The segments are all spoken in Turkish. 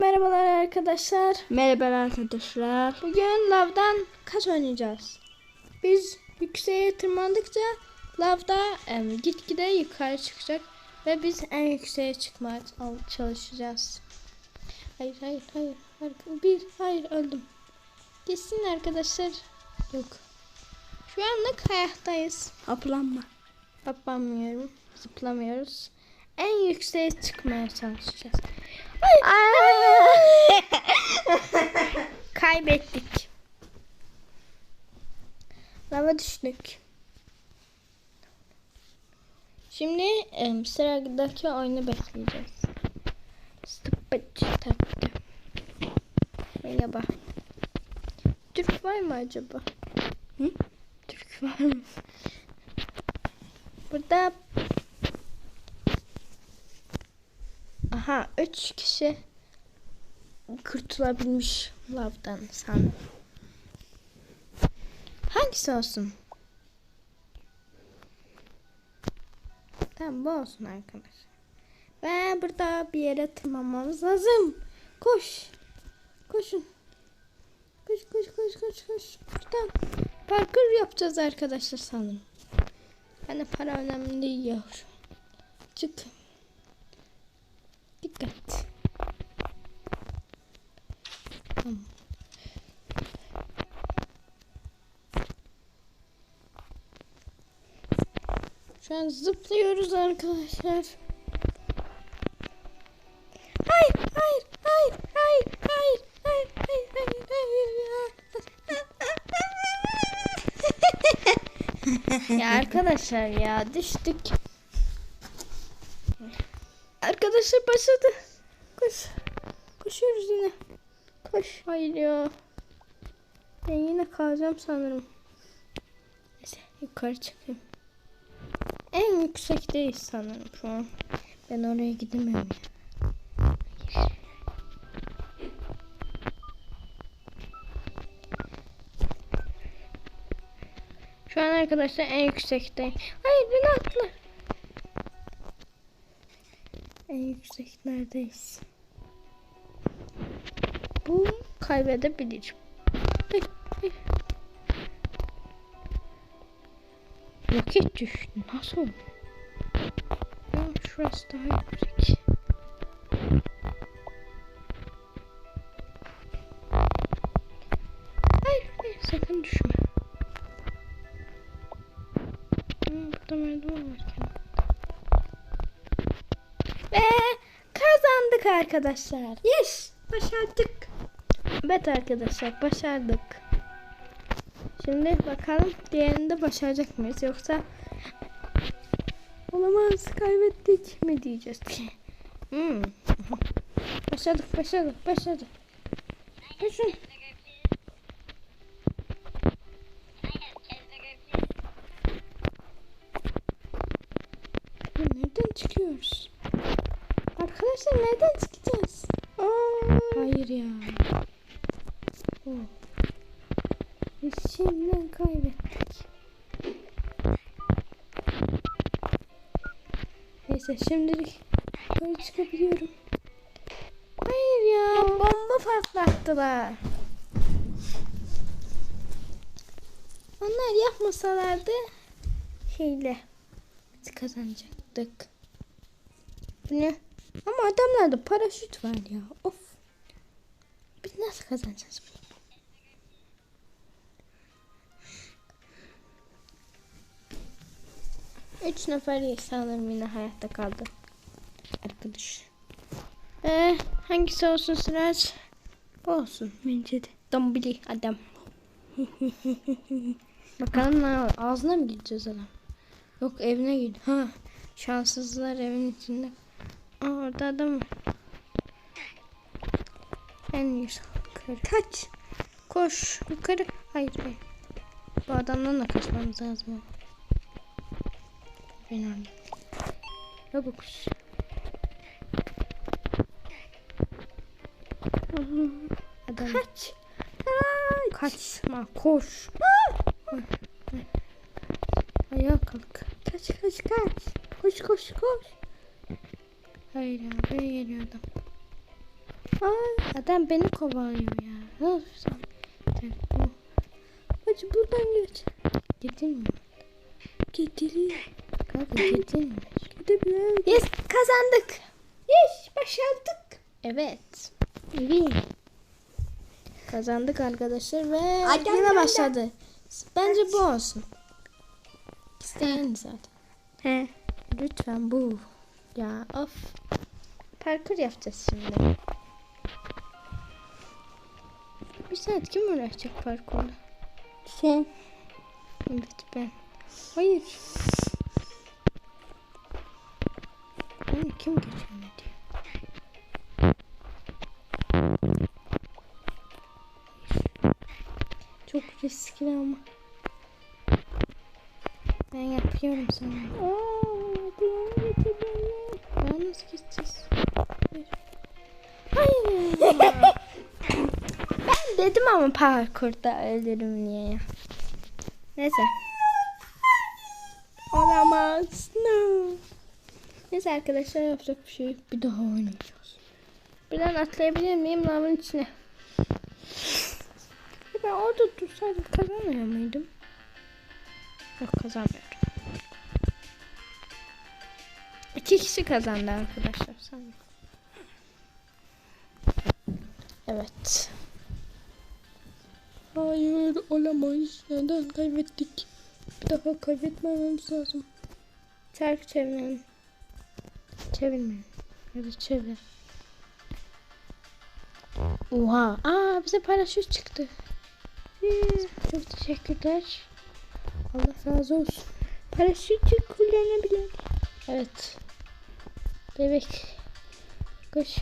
Merhabalar arkadaşlar. Merhaba arkadaşlar. Bugün lavdan kaç oynayacağız? Biz yükseğe tırmandıkça lavda em, gitgide yukarı çıkacak ve biz en yükseğe çıkmaya al- çalışacağız. Hayır hayır hayır. Bir hayır öldüm. Gitsin arkadaşlar. Yok. Şu anlık hayattayız. Haplanma. Yapamıyorum. Zıplamıyoruz. En yükseğe çıkmaya çalışacağız. Kaybettik. Lava düştük. Şimdi em, sıradaki oyunu bekleyeceğiz. Stupid tattı. Merhaba. Türk var mı acaba? Hı? Türk var mı? Burada Aha 3 kişi kurtulabilmiş lavdan sanırım. Hangisi olsun? Tamam bu olsun arkadaşlar. Ve burada bir yere tırmanmamız lazım. Koş. Koşun. Koş koş koş koş koş. Buradan parkur yapacağız arkadaşlar sanırım. Yani para önemli değil ya. Çık. Tamam. Şu an zıplıyoruz arkadaşlar. Hayır, hayır, hayır, hayır, hayır, hayır, hayır, hayır, hayır ya arkadaşlar ya düştük. Arkadaşlar başladı. Koş. Koşuyoruz yine. Koş. Hayır ya. Ben yine kalacağım sanırım. Neyse yukarı çıkayım. En yüksekteyiz sanırım şu an. Ben oraya gidemiyorum ya. Şu an arkadaşlar en yüksekteyim. Hayır beni atla. En yüksek neredeyiz? Bu ay. Roket düştü. Nasıl? Ya şurası daha yüksek. Hayır, hayır sakın düşme. Hmm, burada merdiven var kenarda. Ve kazandık arkadaşlar. Yes! Başardık. Evet arkadaşlar başardık. Şimdi bakalım diğerini de başaracak mıyız yoksa olamaz kaybettik mi diyeceğiz ki. Hmm. Başardık başardık başardık. Başardık. Nereden çıkıyoruz? Arkadaşlar nereden çıkacağız? Aa, hayır ya. Oh. Biz şimdiden kaybettik. Neyse şimdilik böyle çıkabiliyorum. Hayır ya bomba patlattılar. Onlar yapmasalardı şeyle biz kazanacaktık. Bu ne? Ama adamlarda paraşüt var ya. Of. Biz nasıl kazanacağız bunu? Üç nefer sanırım yine hayatta kaldı. Arkadaş. Ee, hangisi olsun Sıraç? Bu olsun bence de. Dombili adam. Bakalım ne ağzına mı gideceğiz adam? Yok evine gid. Ha, şanssızlar evin içinde. Aa, orada adam var. En yukarı. Kaç. Koş. Yukarı. Hayır hayır. Bu adamdan da kaçmamız lazım. Ben öyle. Çabuk. Adam. Kaç. Ay, Kaçma. Koş. Ayağa kalk. Kaç kaç kaç. Koş koş koş. Hayır abi buraya geliyor adam. Ay, adam beni kovalıyor ya. Ne olursan. Hadi buradan geç. Gidin mi? Gidelim. Kanka mi? Yes kazandık. Yes başardık. Evet. İyi. Kazandık arkadaşlar ve Adam yine başladı. Bence bu olsun. İsteyen zaten. He. Lütfen bu. Ya of. Parkur yapacağız şimdi. Bir saat kim uğraşacak parkurla? Sen. Evet ben. Hayır. Onu kim geçemedi? Çok riskli ama. Ben yapıyorum sana. Ya nasıl gideceğiz? Hayır. Hayır. ben dedim ama parkurda ölürüm diye. Neyse. Olamaz. No. Neyse arkadaşlar yapacak bir şey yok. Bir daha oynayacağız. Birden atlayabilir miyim lavın içine? Ya Ben orada dursaydım kazanmıyor muydum? Yok kazanmıyorum. İki kişi kazandı arkadaşlar sanırım. Evet. Hayır olamaz. Neden kaybettik? Bir daha kaybetmememiz lazım. Çarkı çevirelim. Çevirmeyin. Ya da çevir. Oha. Aa bize paraşüt çıktı. Yes, Çok teşekkürler. Allah razı olsun. Paraşütü kullanabilir. Evet. Bebek. Koş.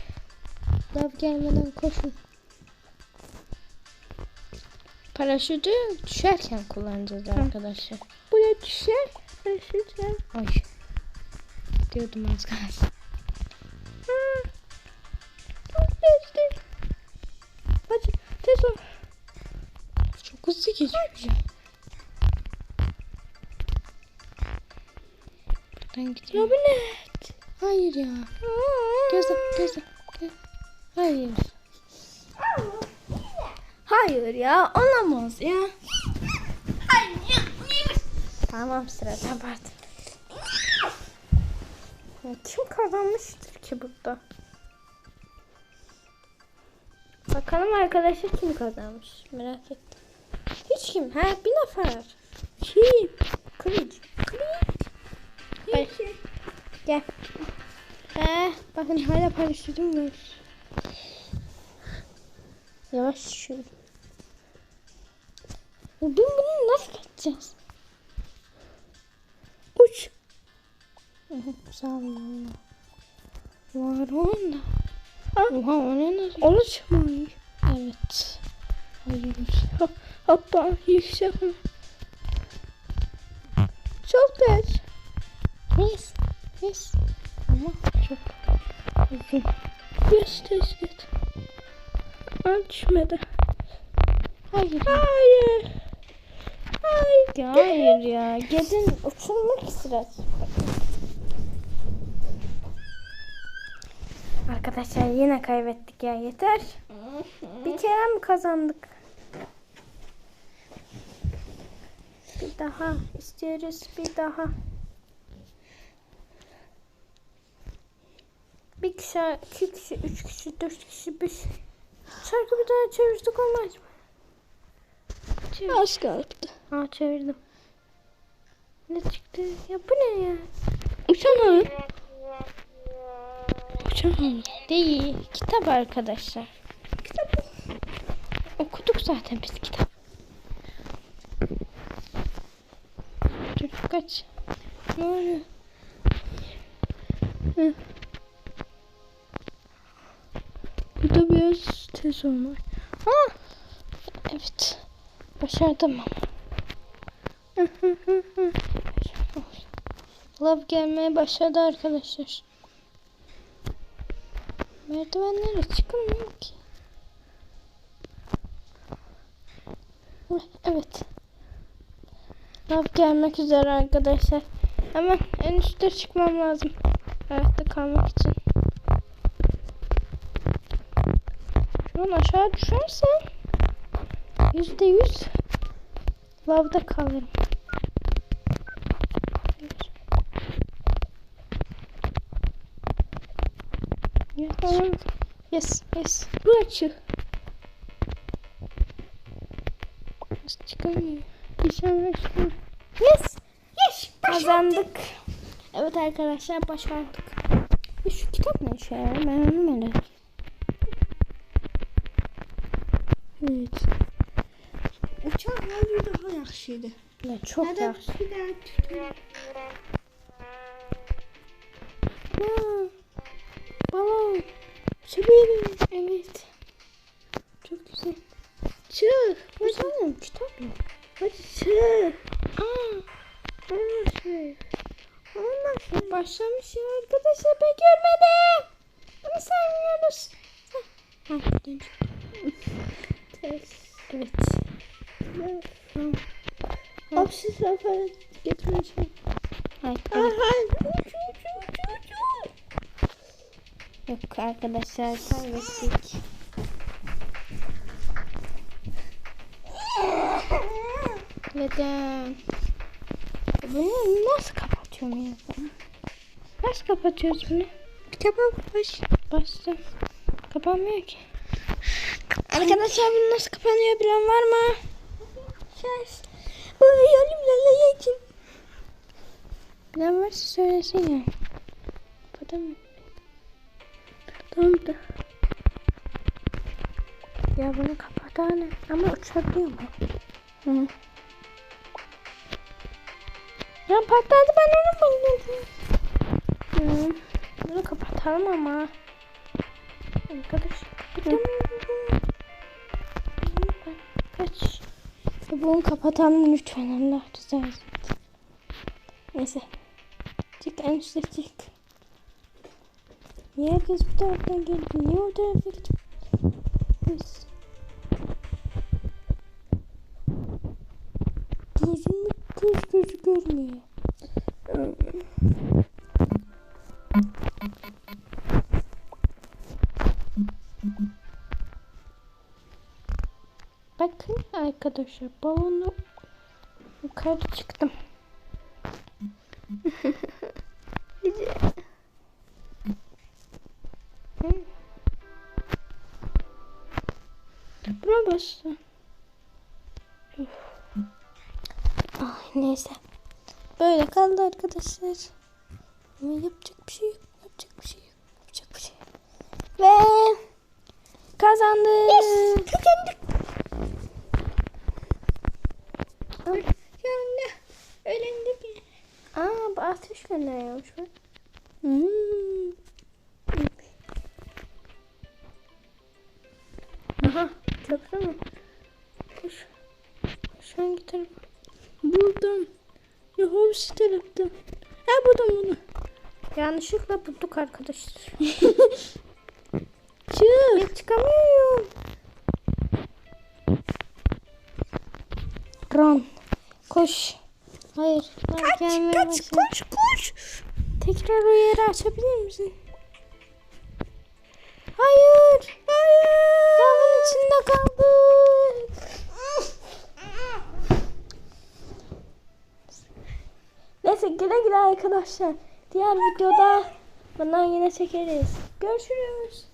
Lav gelmeden koşun. Paraşütü düşerken kullanacağız arkadaşlar. Buraya düşer. Paraşüt ver. Ay. Diyordum az kalsın. Geçti. Hadi ol. Çok hızlı geçiyor. Buradan gidiyor. Ne? Hayır ya. Gözle. Gö- Hayır. Hayır ya, olamaz ya. Tamam sıra pardon. Kim kazanmıştır ki burada? Bakalım arkadaşlar kim kazanmış. Merak ettim. Hiç kim? Ha bir nefer. Kim? Kılıç. Kılıç. Ay, Gel. Ee, bakın hala paraşütüm var. Yavaş şu. Bugün bunu nasıl kaçacağız? Allah. Var onda. Oha o ne nasıl? Oluşmuyor. Evet. Hayır. Hop, hoppa yüksek mi? Çok geç. Yes. Yes. Ama çok uzun. Yes, yes, yes. Ölçmedi. Hayır. Hayır. Hayır. Ya, hayır ya. Gedin uçurmak sırası. Arkadaşlar yine kaybettik ya yeter. Bir kere mi kazandık? Bir daha istiyoruz bir daha. Bir kişi, iki kişi, üç kişi, dört kişi, beş. Şarkı bir daha çevirdik olmaz mı? Çevir. Az kaldı. Aa çevirdim. Ne çıktı? Ya bu ne ya? Uçan abi. Abi. Değil. Kitap arkadaşlar. Kitap. Okuduk zaten biz kitap. Çocuk kaç. Ne oluyor? Hı. Burada biraz tez olmak. Ha! Evet. Başardım ama. Love gelmeye başladı arkadaşlar. Merdivenlere çıkılmıyor ki. Evet. Love gelmek üzere arkadaşlar. Hemen en üstte çıkmam lazım. Hayatta kalmak için. Lan aşağı düşersen yüzde yüz lavda kalırım. Yes. Tamam. Yes, yes. Bu açık. Nasıl çıkamıyor? Bir şey. Yes. Yes. Kazandık. Evet arkadaşlar başardık. Şu kitap ne işe yarar? Ben onu merak. Evet. Uçak hali daha yaxşıydı. Ya çok yaxşı. bir daha tutmuyor? Çevirin. Evet. Çok güzel. Çık. Bakalım kitap mı? Hadi çık. Aa, Olmaz şey. Şey. başlamış ya arkadaşlar ben görmedim. Bunu saymıyoruz. Ha, ha, dön. Ters. Evet. Hapsi sefer getireceğim. Hayır. Aha. Yok arkadaşlar kaybettik. Neden? Bunu nasıl kapatıyorum ya? Nasıl kapatıyoruz bunu? Kitaba baş. Bastım. Kapanmıyor ki. Arkadaşlar bunu nasıl kapanıyor bilen var mı? Ses. Bu yolumla için. Bilen varsa söylesin ya. Kapatamıyorum. Tamam da. Ya bunu kapatalım. Ama uçabiliyor mu? Hı. Ya patladı ben onu bayıldım. Hmm. Bunu kapatalım ama. Arkadaş kapatamıyorum. Kaç. Bunu kapatalım lütfen Allah rızası. Neyse. Çık en üstte çık. Niye herkes bu taraftan geldi? Niye o tarafa gidip? Biz. Gözümü göz gözü görmüyor. Bakın arkadaşlar balonu yukarı çıktım. Bastı. Ay neyse. Böyle kaldı arkadaşlar. Ama yapacak bir şey yok. Yapacak bir şey yok. Yapacak bir şey yok. Ve kazandık. Yes. Kazandık. Ya ne? Öğlendi bile. Aa bu ateş gönderiyormuş. Hmm. Mü? Koş. Koş hangi tarafa? Buldum. Ya hepsi tarafta. Ha buldum bunu. Yanlışlıkla bulduk arkadaşlar. Çık. Ben çıkamıyorum. Run. Koş. Hayır. Kaç kaç koş koş. Tekrar o yeri açabilir misin? Hayır. Hayır. Lavın içinde kaldık. Neyse güle güle arkadaşlar. Diğer videoda bundan yine çekeriz. Görüşürüz.